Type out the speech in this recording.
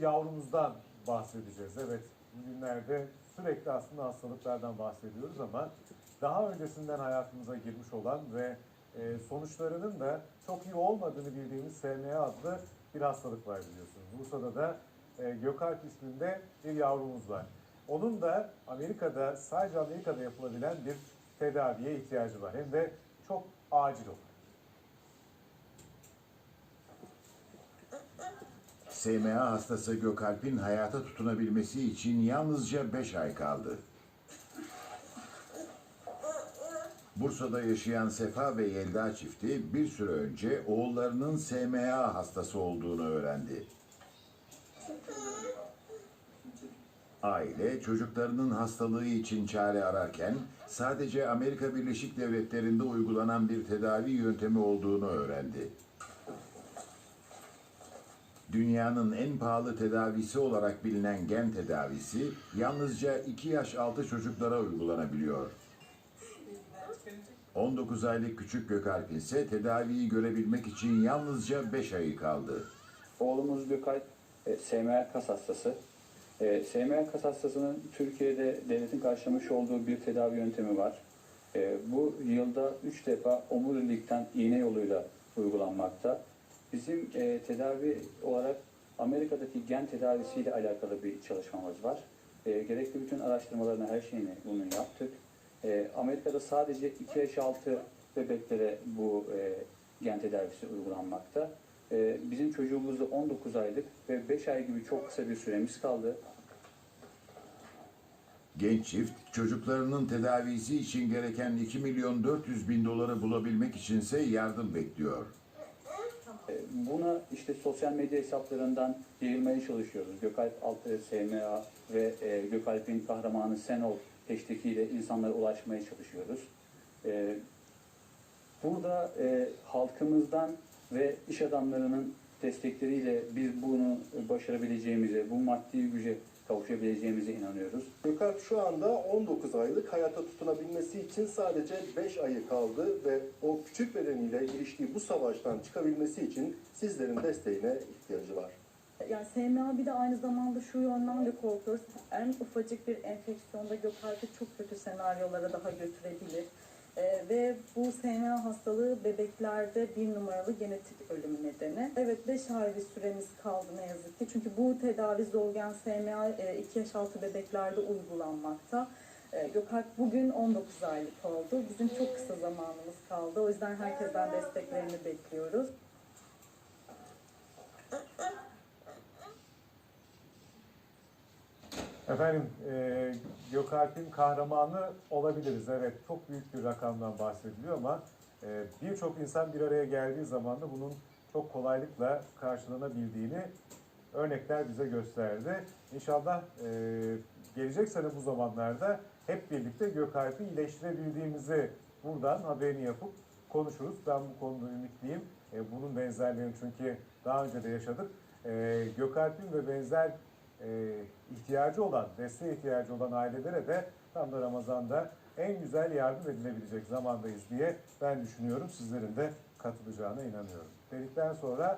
yavrumuzdan bahsedeceğiz. Evet, bugünlerde sürekli aslında hastalıklardan bahsediyoruz ama daha öncesinden hayatımıza girmiş olan ve e, sonuçlarının da çok iyi olmadığını bildiğimiz SMA adlı bir hastalık var biliyorsunuz. Bursa'da da e, Gökalp isminde bir yavrumuz var. Onun da Amerika'da, sadece Amerika'da yapılabilen bir tedaviye ihtiyacı var. Hem de çok acil olan. SMA hastası Gökalp'in hayata tutunabilmesi için yalnızca 5 ay kaldı. Bursa'da yaşayan Sefa ve Yelda çifti bir süre önce oğullarının SMA hastası olduğunu öğrendi. Aile çocuklarının hastalığı için çare ararken sadece Amerika Birleşik Devletleri'nde uygulanan bir tedavi yöntemi olduğunu öğrendi. Dünyanın en pahalı tedavisi olarak bilinen gen tedavisi yalnızca 2 yaş altı çocuklara uygulanabiliyor. 19 aylık küçük Gökalp ise tedaviyi görebilmek için yalnızca 5 ayı kaldı. Oğlumuz Gökalp e, SMA kas hastası. E, SMA kas hastasının Türkiye'de devletin karşılamış olduğu bir tedavi yöntemi var. E, bu yılda 3 defa omurilikten iğne yoluyla uygulanmakta. Bizim e, tedavi olarak Amerika'daki gen tedavisiyle alakalı bir çalışmamız var. E, gerekli bütün araştırmalarını, her şeyini bunu yaptık. E, Amerika'da sadece 2 yaş altı bebeklere bu e, gen tedavisi uygulanmakta. E, bizim çocuğumuzda 19 aylık ve 5 ay gibi çok kısa bir süremiz kaldı. Genç çift çocuklarının tedavisi için gereken 2 milyon 400 bin doları bulabilmek içinse yardım bekliyor. E, Buna işte sosyal medya hesaplarından yayılmaya çalışıyoruz. Gökalp Altı SMA ve e, Gökalp'in kahramanı Sen ol hashtag'iyle insanlara ulaşmaya çalışıyoruz. E, burada e, halkımızdan ve iş adamlarının destekleriyle biz bunu başarabileceğimize, bu maddi güce kavuşabileceğimize inanıyoruz. Gökalp şu anda 19 aylık hayata tutunabilmesi için sadece 5 ayı kaldı ve o küçük bedeniyle giriştiği bu savaştan çıkabilmesi için sizlerin desteğine ihtiyacı var. Yani SMA bir de aynı zamanda şu yönden de korkuyoruz. En ufacık bir enfeksiyonda gökalp'i çok kötü senaryolara daha götürebilir. Ee, ve bu SMA hastalığı bebeklerde bir numaralı genetik ölüm nedeni. Evet 5 ay bir süremiz kaldı ne yazık ki. Çünkü bu tedavi Zolgen SMA 2 yaş altı bebeklerde uygulanmakta. Ee, Gökalp bugün 19 aylık oldu. Bizim çok kısa zamanımız kaldı. O yüzden herkesten desteklerini bekliyoruz. Efendim, e, Gökalp'in kahramanı olabiliriz. Evet, çok büyük bir rakamdan bahsediliyor ama e, birçok insan bir araya geldiği zaman da bunun çok kolaylıkla karşılanabildiğini örnekler bize gösterdi. İnşallah e, gelecek sene bu zamanlarda hep birlikte Gökalp'i iyileştirebildiğimizi buradan haberini yapıp konuşuruz. Ben bu konuda ümitliyim. E, bunun benzerlerini çünkü daha önce de yaşadık. E, Gökalp'in ve benzer e, ihtiyacı olan, desteğe ihtiyacı olan ailelere de tam da Ramazan'da en güzel yardım edilebilecek zamandayız diye ben düşünüyorum. Sizlerin de katılacağına inanıyorum. Dedikten sonra